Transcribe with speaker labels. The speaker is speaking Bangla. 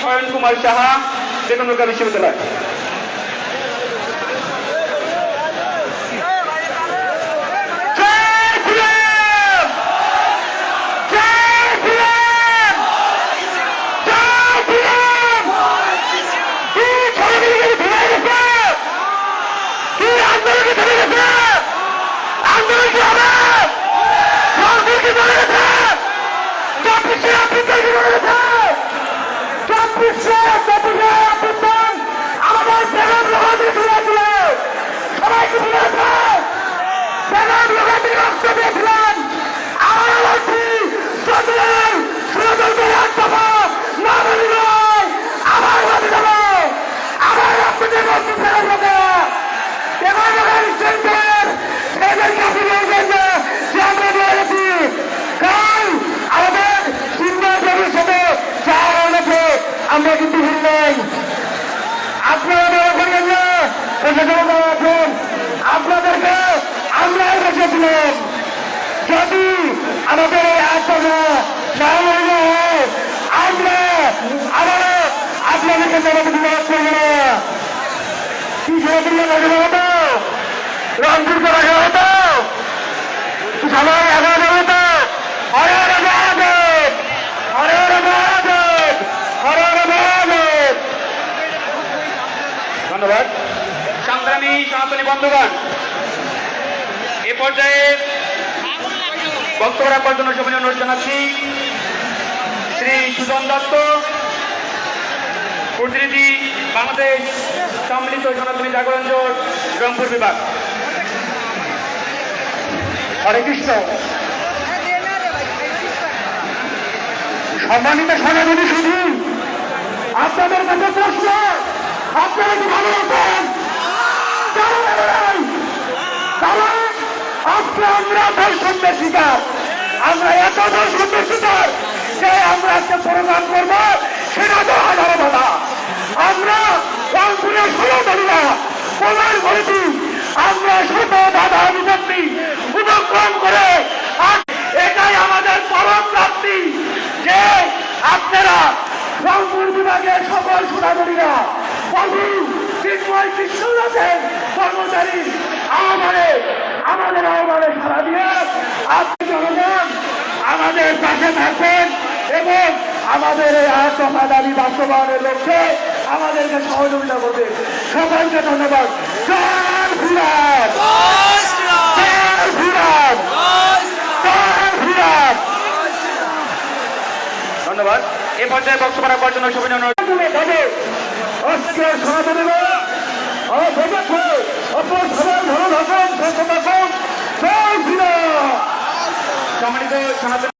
Speaker 1: শয়ন কুমার সাহা বেগমরুকা বিশ্ববিদ্যালয় জয় শ্রীরাম! জয় শ্রীরাম! জয় প্রশাসন আছেন আপনাদেরকে আমরা রেখেছিলাম। যদি আমাদের এই আত্মনা না হয়, আমরা আবারও আপনাদেরকে বিভাগ করব না। কি জনপ্রিয় রংপুর রাখা হতো সবাই রাখা হতো হরে হরে মহাদেব হরে হরে মহাদেব হরে হরে মহাদেব ধন্যবাদ সংগ্রামী সনাতনী বন্ধুগণ, এ পর্যায়ে বক্তব্য রাখবার জন্য সবাই অনুরোধ জানাচ্ছি। শ্রী সুজন দত্ত, প্রতিনিধি বাংলাদেশ সম্মিলিত সনাতনী জাগরণ জোট, রংপুর বিভাগ। হরে কৃষ্ণ। সম্মানিত সনাতনী শুধু, আপনাদের কাছে প্রশ্ন, আপনারা কি ভালো আছেন? আজকে আমরা ধর্ষণের শিকার আমরা এত ধর্ষণের শিকার যে আমরা আজকে প্রোগ্রাম করব সেটা তো আধার বাধা আমরা রংপুরের সনাতনীরা প্রমাণ করেছি আমরা শত বাধা বিপত্তি উপক্রম করে এটাই আমাদের পরম প্রাপ্তি যে আপনারা রংপুর বিভাগের সকল সুনাগরীরা প্রভু আহ্বানে আমাদের পাশে থাকবেন এবং আমাদের এই আত্মকা দাবি বাস্তবায়নের লক্ষ্যে আমাদেরকে সহযোগিতা করবে। সকলকে ধন্যবাদ। ধন্যবাদ। এ পর্যায়ে বক্তব্য রাখবার জন্য সবাই অনুরোধ ভেবেছে অপর সবাই ভালো থাকুন। সুস্থ থাকুন সম্মানিত সনাতন